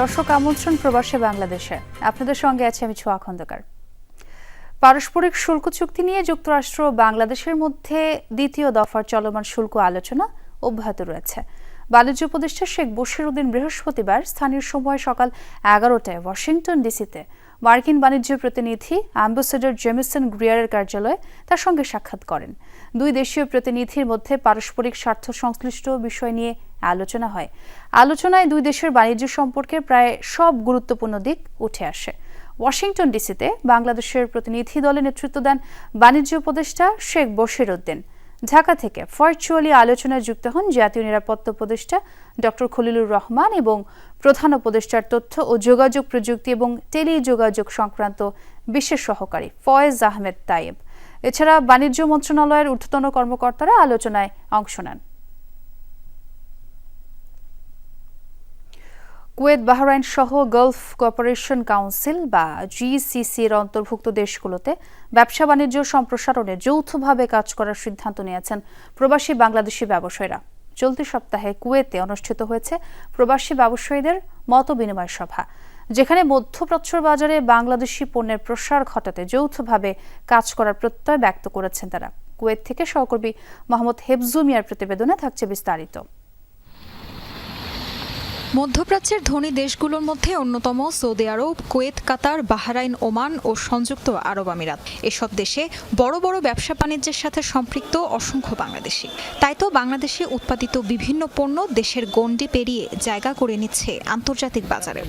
দর্শক আমন্ত্রণ প্রবাসে বাংলাদেশে। আপনাদের সঙ্গে আছে আমি ছোয়া খন্দকার। পারস্পরিক শুল্ক চুক্তি নিয়ে যুক্তরাষ্ট্র ও বাংলাদেশের মধ্যে দ্বিতীয় দফার চলমান শুল্ক আলোচনা অব্যাহত রয়েছে। বাণিজ্য উপদেষ্টা শেখ বশির উদ্দিন বৃহস্পতিবার স্থানীয় সময় সকাল এগারোটায় ওয়াশিংটন ডিসিতে মার্কিন বাণিজ্য প্রতিনিধি অ্যাম্বাসেডর জেমিসন গ্রিয়ারের কার্যালয়ে তার সঙ্গে সাক্ষাৎ করেন। দুই দেশীয় প্রতিনিধির মধ্যে পারস্পরিক স্বার্থ সংশ্লিষ্ট বিষয় নিয়ে আলোচনা হয়। আলোচনায় দুই দেশের বাণিজ্য সম্পর্কে প্রায় সব গুরুত্বপূর্ণ দিক উঠে আসে। ওয়াশিংটন ডিসিতে বাংলাদেশের প্রতিনিধি দলে নেতৃত্ব দেন বাণিজ্য উপদেষ্টা শেখ বশির উদ্দিন। ঢাকা থেকে ভার্চুয়ালি আলোচনায় যুক্ত হন জাতীয় নিরাপত্তা উপদেষ্টা ডক্টর খলিলুর রহমান এবং প্রধান উপদেষ্টার তথ্য ও যোগাযোগ প্রযুক্তি এবং টেলিযোগাযোগ সংক্রান্ত বিশেষ সহকারী ফয়েজ আহমেদ তাইব। এছাড়া বাণিজ্য মন্ত্রণালয়ের ঊর্ধ্বতন কর্মকর্তারা আলোচনায় অংশ নেন। কুয়েত বাহরাইন সহ গালফ কোঅপারেশন কাউন্সিল বা জিসিসির অন্তর্ভুক্ত দেশগুলোতে ব্যবসা বাণিজ্য সম্প্রসারণে যৌথভাবে কাজ করার সিদ্ধান্ত নিয়েছেন প্রবাসী বাংলাদেশি ব্যবসায়ীরা। চলতি সপ্তাহে কুয়েতে অনুষ্ঠিত হয়েছে প্রবাসী ব্যবসায়ীদের মত বিনিময় সভা, যেখানে মধ্যপ্রাচ্যর বাজারে বাংলাদেশি পণ্যের প্রসার ঘটাতে যৌথভাবে কাজ করার প্রত্যয় ব্যক্ত করেছেন তারা। কুয়েত থেকে সহকর্মী মোহাম্মদ হেফজু মিয়ার প্রতিবেদনে থাকছে বিস্তারিত। মধ্যপ্রাচ্যের ধনী দেশগুলোর মধ্যে অন্যতম সৌদি আরব, কুয়েত, কাতার, বাহরাইন, ওমান ও সংযুক্ত আরব আমিরাত। এসব দেশে বড় বড় ব্যবসা বাণিজ্যের সাথে সম্পৃক্ত অসংখ্য বাংলাদেশি। তাই তো বাংলাদেশে উৎপাদিত বিভিন্ন পণ্য দেশের গণ্ডি পেরিয়ে জায়গা করে নিচ্ছে আন্তর্জাতিক বাজারে।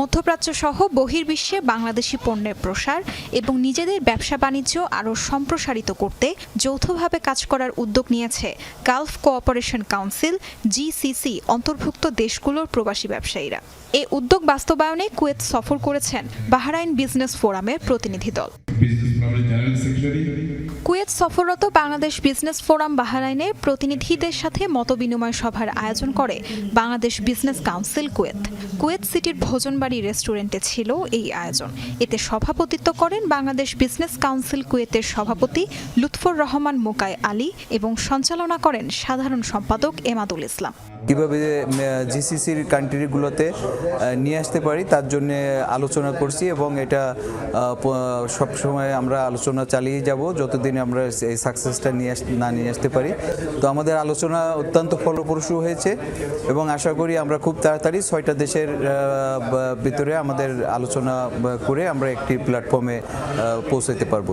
মধ্যপ্রাচ্য সহ বহির্বিশ্বে বাংলাদেশি পণ্যের প্রসার এবং নিজেদের ব্যবসা বাণিজ্য আরও সম্প্রসারিত করতে যৌথভাবে কাজ করার উদ্যোগ নিয়েছে গালফ কোঅপারেশন কাউন্সিল, জিসিসি, অন্তর্ভুক্ত দেশগুলোর প্রবাসী ব্যবসায়ীরা। এ উদ্যোগ বাস্তবায়নে কুয়েত সফর করেছেন বাহরাইন বিজনেস ফোরামের প্রতিনিধি দল। কুয়েত সফররত বাংলাদেশ বিজনেস ফোরাম বাহরাইনের প্রতিনিধিদের সাথে মতবিনিময় সভার আয়োজন করে Bangladesh business council Kuwait. Kuwait সিটির ভোজনবাড়ি রেস্টুরেন্টে ছিল এই আয়োজন। এতে সভাপতিত্ব করেন বাংলাদেশ বিজনেস কাউন্সিল কুয়েতের সভাপতি লুৎফর রহমান মোকাই আলী এবং সঞ্চালনা করেন সাধারণ সম্পাদক এমাদুল ইসলাম। কীভাবে জিসিসির কান্ট্রিগুলোতে নিয়ে আসতে পারি তার জন্য আলোচনা করছি এবং এটা সবসময় আমরা আলোচনা চালিয়ে যাব যতদিন আমরা এই সাকসেসটা নিয়ে না নিয়ে আসতে পারি। তো আমাদের আলোচনা অত্যন্ত ফলপ্রসূ হয়েছে এবং আশা করি আমরা খুব তাড়াতাড়ি ছয়টা দেশের ভিতরে আমাদের আলোচনা করে আমরা একটি প্ল্যাটফর্মে পৌঁছাতে পারব।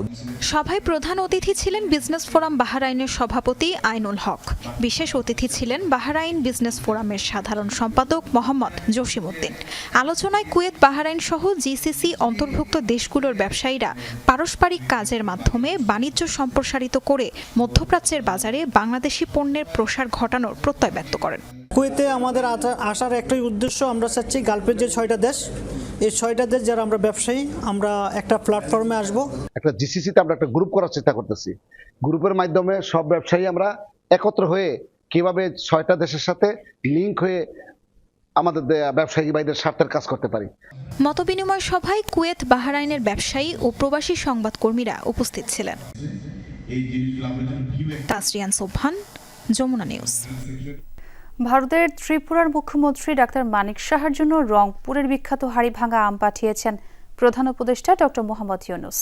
সভায় প্রধান অতিথি ছিলেন বিজনেস ফোরাম বাহারাইনের সভাপতি আইনুল হক। বিশেষ অতিথি ছিলেন বাহরাইন বিজনেস ফোরামের সাধারণ সম্পাদক মোহাম্মদ জসিমউদ্দিন। আলোচনায় কুয়েত বাহারাইন সহ জিসিসি অন্তর্ভুক্ত দেশগুলোর ব্যবসায়ীরা পারস্পরিক কাজের মাধ্যমে বাণিজ্য সম্প্রসারিত করে মধ্যপ্রাচ্যের বাজারে বাংলাদেশি পণ্যের প্রসার ঘটানোর প্রত্যয় ব্যক্ত করেন। কুয়েতে আমাদের আসার একটাই উদ্দেশ্য আমরা চাচ্ছি গালফের যে ছয়টা দেশ এই ছয়টা দেশ যারা আমরা ব্যবসায়ী আমরা একটা প্ল্যাটফর্মে আসব। একটা জিসিসিতে আমরা একটা গ্রুপ করার চেষ্টা করতেছি। গ্রুপের মাধ্যমে সব ব্যবসায়ী আমরা একত্র হয়ে কীভাবে ছয়টা দেশের সাথে লিঙ্ক হয়ে আমাদের ব্যবসায়ী ভাইদের স্বার্থের কাজ করতে পারি। মতবিনিময় সভায় কুয়েত বাহরাইনের ব্যবসায়ী ও প্রবাসী সংবাদকর্মীরা উপস্থিত ছিলেন। তাসরিয়ান সোবহান যমুনা নিউজ। ভারতের ত্রিপুরার মুখ্যমন্ত্রী ডাক্তার মানিক সাহার জন্য রংপুরের বিখ্যাত হাড়িভাঙা আম পাঠিয়েছেন প্রধান উপদেষ্টা ডক্টর মোহাম্মদ ইউনুস।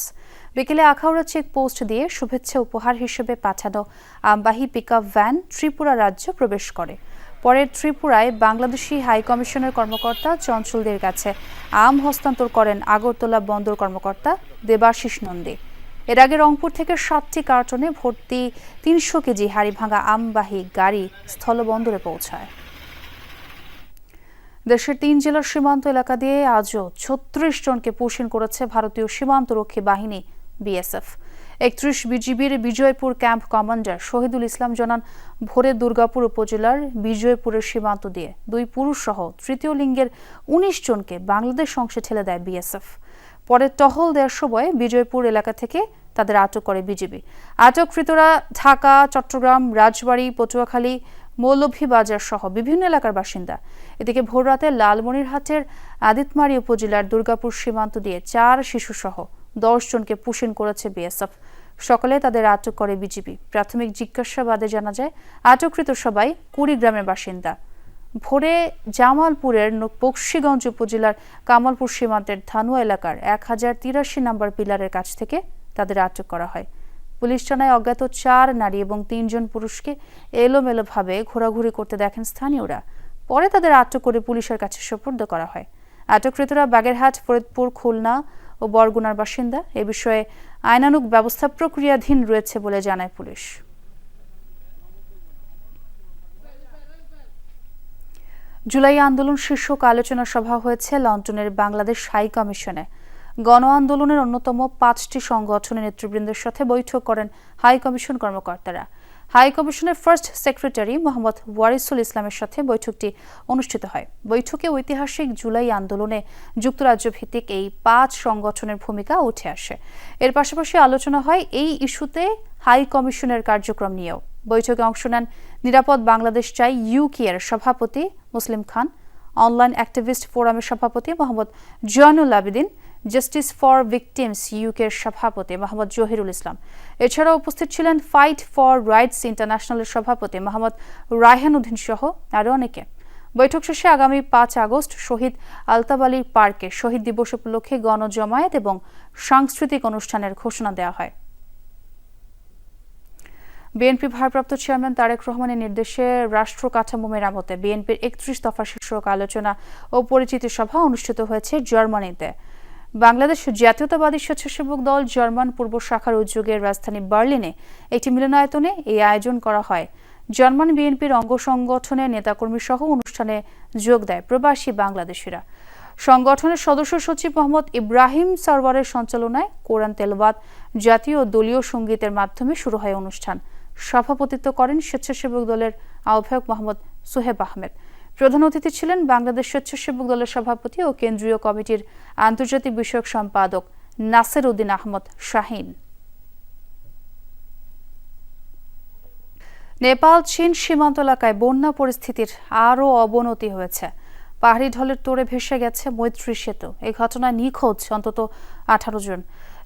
বিকেলে আখাউড়া চেক পোস্ট দিয়ে শুভেচ্ছা উপহার হিসেবে পাঠানো আমবাহী পিকআপ ভ্যান ত্রিপুরা রাজ্য প্রবেশ করে। পরে ত্রিপুরায় বাংলাদেশি হাই কমিশনের কর্মকর্তা চঞ্চলদের কাছে আম হস্তান্তর করেন আগরতলা বন্দর কর্মকর্তা দেবাশিস নন্দী। এর আগে রংপুর থেকে সাতটি কার্টনে ভর্তি তিনশো কেজি হাড়িভাঙা আমবাহী গাড়ি স্থলবন্দরে পৌঁছায়। দেশের তিন জেলার সীমান্ত এলাকা দিয়ে আজও ছত্রিশ জনকে পুষিন করেছে ভারতীয় সীমান্তরক্ষী বাহিনী, বিএসএফ। একত্রিশ বিজিবির বিজয়পুর ক্যাম্প কমান্ডার শহীদুল ইসলাম জানান, ভোরে দুর্গাপুর উপজেলার বিজয়পুরের সীমান্ত দিয়ে দুই পুরুষ সহ তৃতীয় লিঙ্গের উনিশ জনকে বাংলাদেশ অংশে ঠেলে দেয় বিএসএফ। পরে টহল দেওয়ার সময় বিজয়পুর এলাকা থেকে তাদের আটক করে বিজিবি। আটককৃতরা ঢাকা, চট্টগ্রাম, রাজবাড়ী, পটুয়াখালী, মৌলভীবাজার সহ বিভিন্ন এলাকার বাসিন্দা। এদিকে ভোররাতে লালমনিরহাটের আদিতমারি উপজেলার দুর্গাপুর সীমান্ত দিয়ে চার শিশুসহ দশ জনকে পুষিন করেছে বিএসএফ। সকালে তাদের আটক করে বিজিবি। প্রাথমিক জিজ্ঞাসাবাদে জানা যায়, আটককৃত সবাই কুড়িগ্রামের বাসিন্দা। ভোরে জামালপুরের বক্সিগঞ্জ উপজেলার কামালপুর সীমান্তের ধানুয়া এলাকার এক হাজার তিরাশি নম্বর পিলারের কাছ থেকে তাদের আটক করা হয়। পুলিশ জানায়, অজ্ঞাত চার নারী এবং তিনজন পুরুষকে এলোমেলোভাবে ঘোরাঘুরি করতে দেখেন স্থানীয়রা। পরে তাদের আটক করে পুলিশের কাছে সোপর্দ করা হয়। আটককৃতরা বাগেরহাট, ফরিদপুর, খুলনা ও বরগুনার বাসিন্দা। এ বিষয়ে আইনানুগ ব্যবস্থা প্রক্রিয়াধীন রয়েছে বলে জানায় পুলিশ। জুলাই আন্দোলন শীর্ষক আলোচনা সভা হয়েছে লন্ডনের বাংলাদেশ হাই কমিশনে। গণ আন্দোলনের অন্যতম পাঁচটি সংগঠনের নেতৃবৃন্দের সাথে বৈঠক করেন হাই কমিশন কর্মকর্তারা। হাই কমিশনের ফার্স্ট সেক্রেটারি মোহাম্মদ ওয়ারিসুল ইসলামের সাথে বৈঠকটি অনুষ্ঠিত হয়। বৈঠকে ঐতিহাসিক জুলাই আন্দোলনে যুক্তরাজ্য ভিত্তিক এই পাঁচ সংগঠনের ভূমিকা উঠে আসে। এর পাশাপাশি আলোচনা হয় এই ইস্যুতে হাই কমিশনের কার্যক্রম নিয়েও। বৈঠকে অংশ নেন নিরাপদ বাংলাদেশ চাই ইউকি এর সভাপতি মুসলিম খান, অনলাইন অ্যাক্টিভিস্ট ফোরামের সভাপতি Mohammad Joynul Abedin justice for victims ইউকের সভাপতি মোহাম্মদ জহিরুল ইসলাম। এছাড়াও উপস্থিত ছিলেন ফাইট ফর রাইটস ইন্টারন্যাশনালের সভাপতি মোহাম্মদ রায়হান উদ্দিন সহ আরও অনেকে। বৈঠক শেষে আগামী পাঁচ আগস্ট শহীদ আলতাবালি পার্কে শহীদ দিবস উপলক্ষে গণজমায়েত এবং সাংস্কৃতিক অনুষ্ঠানের ঘোষণা দেওয়া হয়। বিএনপি ভারপ্রাপ্ত চেয়ারম্যান তারেক রহমানের নির্দেশে রাষ্ট্র কাঠামো মেরামতে বিএনপির একত্রিশ দফা শীর্ষক আলোচনা ও পরিচিতি সভা অনুষ্ঠিত হয়েছে জার্মানিতে। বাংলাদেশ জাতীয়তাবাদী স্বেচ্ছাসেবক দল জার্মান পূর্ব শাখার উদ্যোগের রাজধানী বার্লিনে একটি মিলনায়তনে এই আয়োজন করা হয়। জার্মান বিএনপির অঙ্গ সংগঠনের নেতাকর্মী সহ অনুষ্ঠানে যোগ দেয় প্রবাসী বাংলাদেশিরা। সংগঠনের সদস্য সচিব মোহাম্মদ ইব্রাহিম সারওয়ারের সঞ্চালনায় কোরআন তেলবাদ জাতীয় দলীয় সঙ্গীতের মাধ্যমে শুরু হয় অনুষ্ঠান। সভাপতিত্ব করেন স্বেচ্ছাসেবক দলের আহ্বায়ক মোহাম্মদ সোহেব আহমেদ। প্রধান অতিথি ছিলেন বাংলাদেশ স্বেচ্ছাসেবক দলের সভাপতি ও কেন্দ্রীয় কমিটির আন্তর্জাতিক বিষয়ক সম্পাদক নাসের উদ্দিন আহমদ শাহিন। নেপাল, চীন সীমান্ত এলাকায় বন্যা পরিস্থিতির আরও অবনতি হয়েছে। পাহাড়ি ঢলের তোড়ে ভেসে গেছে মৈত্রী সেতু। এই ঘটনায় নিখোঁজ অন্তত আঠারো জন।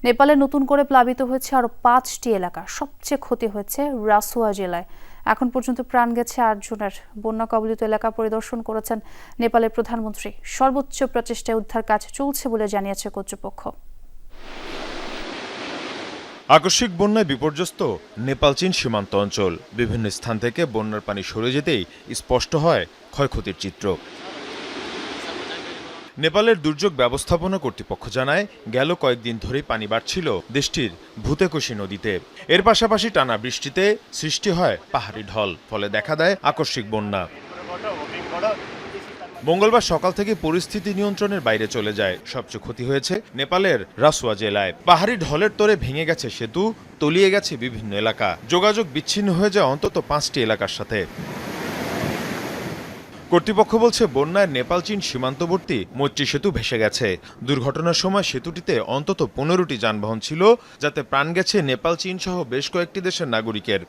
নেপালে নতুন করে প্লাবিত হয়েছে আরও পাঁচটি এলাকা। সবচেয়ে ক্ষতি হয়েছে রাসুয়া জেলায়। এখন পর্যন্ত প্রাণ গেছে আটজনের। বন্যা কবলিত এলাকা পরিদর্শন করেছেন নেপালের প্রধানমন্ত্রী। সর্বোচ্চ প্রচেষ্টায় উদ্ধার কাজ চলছে বলে জানিয়েছে কর্তৃপক্ষ। আকস্মিক বন্যায় বিপর্যস্ত নেপাল, চীন সীমান্ত অঞ্চল। বিভিন্ন স্থান থেকে বন্যার পানি সরে যেতেই স্পষ্ট হয় ক্ষয়ক্ষতির চিত্র। নেপালের দুর্যোগ ব্যবস্থাপনা কর্তৃপক্ষ জানায়, গেল কয়েকদিন ধরেই পানি বাড়ছিল দেশটির ভূতেকোশি নদীতে। এর পাশাপাশি টানা বৃষ্টিতে সৃষ্টি হয় পাহাড়ি ঢল, ফলে দেখা দেয় আকস্মিক বন্যা। মঙ্গলবার সকাল থেকে পরিস্থিতি নিয়ন্ত্রণের বাইরে চলে যায়। সবচেয়ে ক্ষতি হয়েছে নেপালের রাসুয়া জেলায়। পাহাড়ি ঢলের তোরে ভেঙে গেছে সেতু, তলিয়ে গেছে বিভিন্ন এলাকা। যোগাযোগ বিচ্ছিন্ন হয়ে যায় অন্তত পাঁচটি এলাকার সাথে। কর্তৃপক্ষ বলছে, বন্যায় নেপাল, চীন সীমান্তবর্তী মৈত্রী সেতু ভেসে গেছে। দুর্ঘটনার সময় সেতুটিতে অন্তত পনেরোটি যানবাহন ছিল, যাতে প্রাণ গেছে নেপাল, চীন সহ বেশ কয়েকটি দেশের নাগরিকের।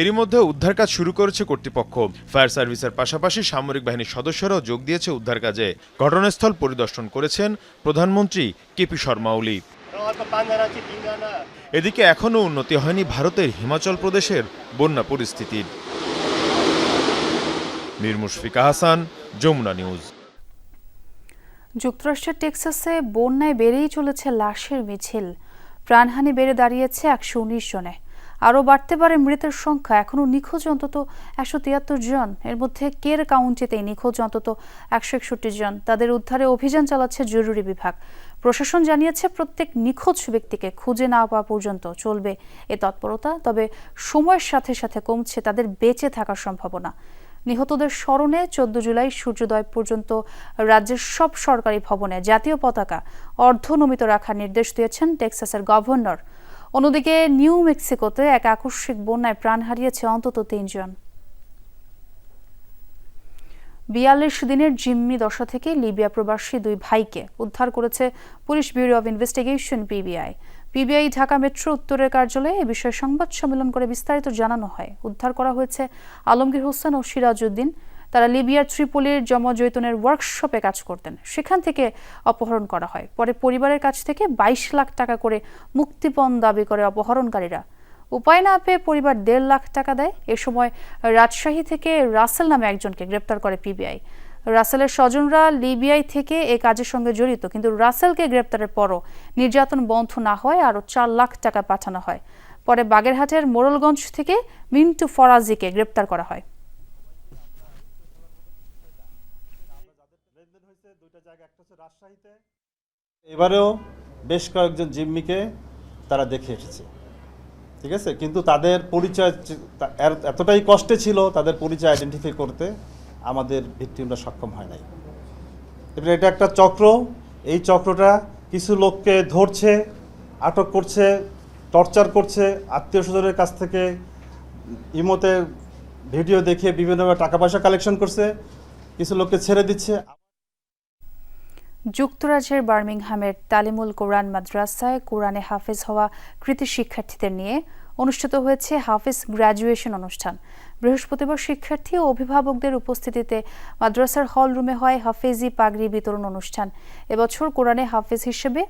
এরই মধ্যে উদ্ধার কাজ শুরু করেছে কর্তৃপক্ষ। ফায়ার সার্ভিসের পাশাপাশি সামরিক বাহিনীর সদস্যরাও যোগ দিয়েছে উদ্ধার কাজে। ঘটনাস্থল পরিদর্শন করেছেন প্রধানমন্ত্রী কেপি শর্মা ওলি। এদিকে এখনও উন্নতি হয়নি ভারতের হিমাচল প্রদেশের বন্যা পরিস্থিতির। মীর মুশফিকা হাসান যমুনা নিউজ। যুক্তরাষ্ট্রের টেক্সাসে বন্যায় বেড়েই চলেছে লাশের মিছিল। প্রাণহানি বেড়ে দাঁড়িয়েছে একশো উনিশ জনে। আরও বাড়তে পারে মৃতের সংখ্যা। এখনও নিখোঁজ অন্তত একশো তিয়াত্তর জন। এর মধ্যে কের কাউন্টিতেই নিখোঁজ অন্তত একশো একষট্টি জন। তাদের উদ্ধারে অভিযান চালাচ্ছে জরুরি বিভাগ। প্রশাসন জানিয়েছে প্রত্যেক নিখোঁজ ব্যক্তিকে খুঁজে না পাওয়া পর্যন্ত চলবে এ তৎপরতা। তবে সময়ের সাথে সাথে কমছে তাদের বেঁচে থাকার সম্ভাবনা। নিহতদের স্মরণে চোদ্দ জুলাই সূর্যোদয় পর্যন্ত রাজ্যের সব সরকারি ভবনে জাতীয় পতাকা অর্ধনমিত রাখার নির্দেশ দিয়েছেন টেক্সাসের গভর্নর। অন্যদিকে নিউ মেক্সিকোতে এক আকস্মিক বন্যায় প্রাণ হারিয়েছে অন্তত তিনজন। বিয়াল্লিশ দিনের জিম্মি দশা থেকে লিবিয়া প্রবাসী দুই ভাইকে উদ্ধার করেছে police bureau of investigation, PBI. PBI Dhaka metro উত্তরের কার্যালয়ে এ বিষয়ে সংবাদ সম্মেলন করে বিস্তারিত জানানো হয়। উদ্ধার করা হয়েছে আলমগীর হোসেন ও সিরাজউদ্দিন। তারা লিবিয়ার ত্রিপোলির জমজৈতুনের ওয়ার্কশপে কাজ করতেন। সেখান থেকে অপহরণ করা হয়। পরে পরিবারের কাছ থেকে বাইশ লাখ টাকা করে মুক্তিপণ দাবি করে অপহরণকারীরা। উপায় না পেয়ে পরিবার দেড় লাখ টাকা দেয়। এ সময় রাজশাহী থেকে রাসেল নামে একজনকে গ্রেপ্তার করে পিবিআই। রাসেলের স্বজনরা লিবিয়ায় থেকে এ কাজের সঙ্গে জড়িত, কিন্তু রাসেলকে গ্রেপ্তারের পরও নির্যাতন বন্ধ না হয়, আরও চার লাখ টাকা পাঠানো হয়। পরে বাগেরহাটের মোড়লগঞ্জ থেকে মিন্টু ফরাজিকে গ্রেপ্তার করা হয়। এবারেও বেশ কয়েকজন জিম্মিকে তারা দেখে এসেছে। ঠিক আছে? কিন্তু তাদের পরিচয় এতটাই কষ্টে ছিল তাদের পরিচয় আইডেন্টিফাই করতে আমাদের ভিক্টিমরা সক্ষম হয় নাই। এবার এটা একটা চক্র। এই চক্রটা কিছু লোককে ধরছে, আটক করছে, টর্চার করছে, আত্মীয় স্বজনের কাছ থেকে ইমোতে ভিডিও দেখে বিভিন্নভাবে টাকা পয়সা কালেকশন করছে, কিছু লোককে ছেড়ে দিচ্ছে। যুক্তরাজ্যের বার্মিংহামের তালিমুল কোরআন মাদ্রাসায় কোরআনে হাফেজ হওয়া কৃতি শিক্ষার্থীদের নিয়ে অনুষ্ঠিত হয়েছে হাফেজ গ্র্যাজুয়েশন অনুষ্ঠান। বৃহস্পতিবার শিক্ষার্থী ও অভিভাবকদের উপস্থিতিতে মাদ্রাসার হল রুমে হয় হাফেজি পাগড়ি বিতরণ অনুষ্ঠান। এবছর কোরআনে হাফেজ হিসেবে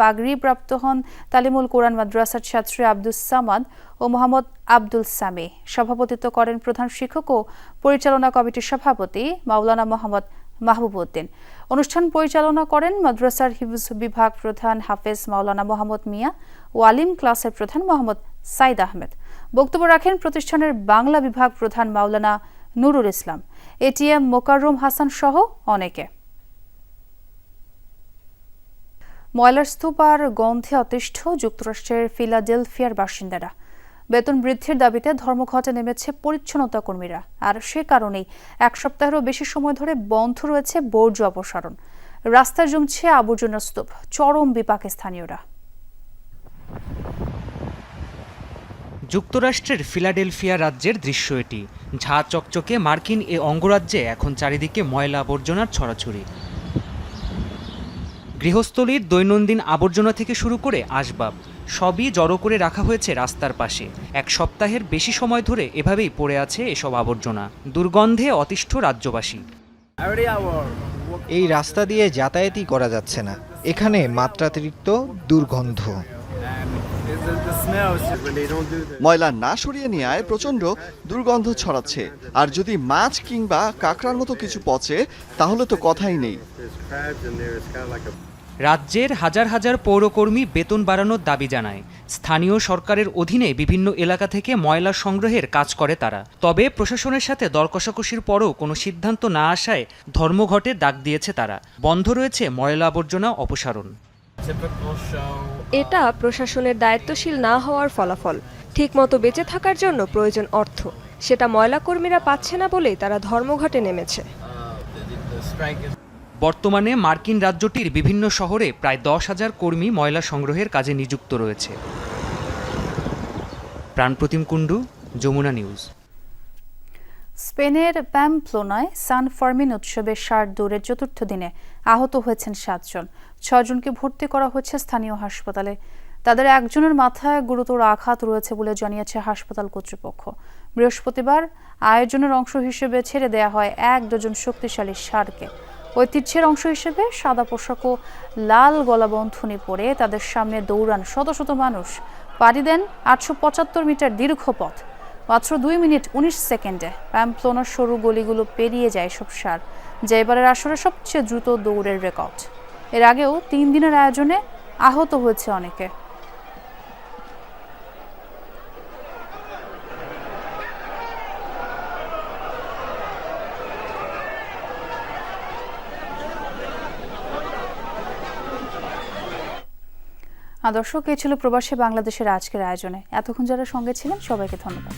পাগড়ি প্রাপ্ত হন তালিমুল কোরআন মাদ্রাসার ছাত্রী আব্দুস সামাদ ও মোহাম্মদ আব্দুল সামি। সভাপতিত্ব করেন প্রধান শিক্ষক ও পরিচালনা কমিটির সভাপতি মাওলানা মোহাম্মদ মাহবুব উদ্দিন অনুষ্ঠান পরিচালনা করেন মাদ্রাসার হিফজ বিভাগ প্রধান হাফেজ মাওলানা মোহাম্মদ মিয়া ও আলিম ক্লাসের প্রধান মোহাম্মদ সাইদ আহমেদ। বক্তব্য রাখেন প্রতিষ্ঠানের বাংলা বিভাগ প্রধান মাওলানা নুরুল ইসলাম। এটিএম মোকাররম হাসান সহ অনেকে। ময়লার স্তূপ আর গন্ধে অতিষ্ঠ যুক্তরাষ্ট্রের ফিলাডেলফিয়ার বাসিন্দারা। বেতন বৃদ্ধির দাবিতে ধর্মঘটে নেমেছে পরিচ্ছন্নতা কর্মীরা। আর সে কারণেই এক সপ্তাহেরও বেশি সময় ধরে বন্ধ রয়েছে বর্জ্য অপসারণ। রাস্তায় জমছে আবর্জনা স্তূপ। চরম বিপাকে স্থানীয়রা। যুক্তরাষ্ট্রের ফিলাডেলফিয়া রাজ্যের দৃশ্য এটি, ঝা চকচকে মার্কিন এ অঙ্গরাজ্যে এখন চারিদিকে ময়লা আবর্জনার ছড়াছড়ি। গৃহস্থলীর দৈনন্দিন আবর্জনা থেকে শুরু করে আসবাব, সবই জড়ো করে রাখা হয়েছে রাস্তার পাশে। এক সপ্তাহের বেশি সময় ধরে এভাবেই পড়ে আছে এসব আবর্জনা, দুর্গন্ধে অতিষ্ঠ রাজ্যবাসী। এই রাস্তা দিয়ে যাতায়াতই করা যাচ্ছে না, এখানে মাত্রাতিরিক্ত দুর্গন্ধ। ময়লা না সরিয়ে নেওয়ায় প্রচণ্ড দুর্গন্ধ ছড়াচ্ছে। আর যদি মাছ কিংবা কাঁকড়ার মতো কিছু পচে তাহলে তো কথাই নেই। রাজ্যের হাজার হাজার পৌরকর্মী বেতন বাড়ানোর দাবি জানায়। স্থানীয় সরকারের অধীনে বিভিন্ন এলাকা থেকে ময়লা সংগ্রহের কাজ করে তারা। তবে প্রশাসনের সাথে দর কষাকষির পরও কোনো সিদ্ধান্ত না আসায় ধর্মঘটে ডাক দিয়েছে তারা। বন্ধ রয়েছে ময়লা আবর্জনা অপসারণ। এটা প্রশাসনের দায়িত্বশীল না হওয়ার ফলাফল। ঠিকমতো বেঁচে থাকার জন্য প্রয়োজন অর্থ। সেটা ময়লা কর্মীরা পাচ্ছে না বলেই তারা ধর্মঘটে নেমেছে। বর্তমানে মার্কিন রাজ্যটির বিভিন্ন শহরে প্রায় দশ হাজার কর্মী ময়লা সংগ্রহের কাজে নিযুক্ত রয়েছে। প্রাণপ্রতিম কুণ্ডু, যমুনা নিউজ। স্পেনের প্যামপ্লোনায় সান ফার্মিন উৎসবের ষাট দৌড়ের চতুর্থ দিনে আহত হয়েছেন সাতজন। ছজনকে ভর্তি করা হয়েছে স্থানীয় হাসপাতালে। তাদের একজনের মাথায় গুরুতর আঘাত রয়েছে বলে জানিয়েছে হাসপাতাল কর্তৃপক্ষ। বৃহস্পতিবার আয়োজনের অংশ হিসেবে ছেড়ে দেয়া হয় এক ডজন শক্তিশালী সারকে। ঐতিহ্যের অংশ হিসেবে সাদা পোশাক ও লাল গলাবন্ধনী পরে তাদের সামনে দৌড়ান শত শত মানুষ। পাড়ি দেন আটশো পঁচাত্তর মিটার দীর্ঘ পথ। মাত্র দুই মিনিট উনিশ সেকেন্ডে প্যাম্পলোনার সরু গলিগুলো পেরিয়ে যায় সব সার, যা এবারের আসরে সবচেয়ে দ্রুত দৌড়ের রেকর্ড। এর আগেও তিন দিনের আয়োজনে আহত হয়েছে অনেকে। দর্শক এই ছিল প্রবাসী বাংলাদেশের আজকের আয়োজনে? এতক্ষণ যারা সঙ্গে ছিলেন সবাইকে ধন্যবাদ।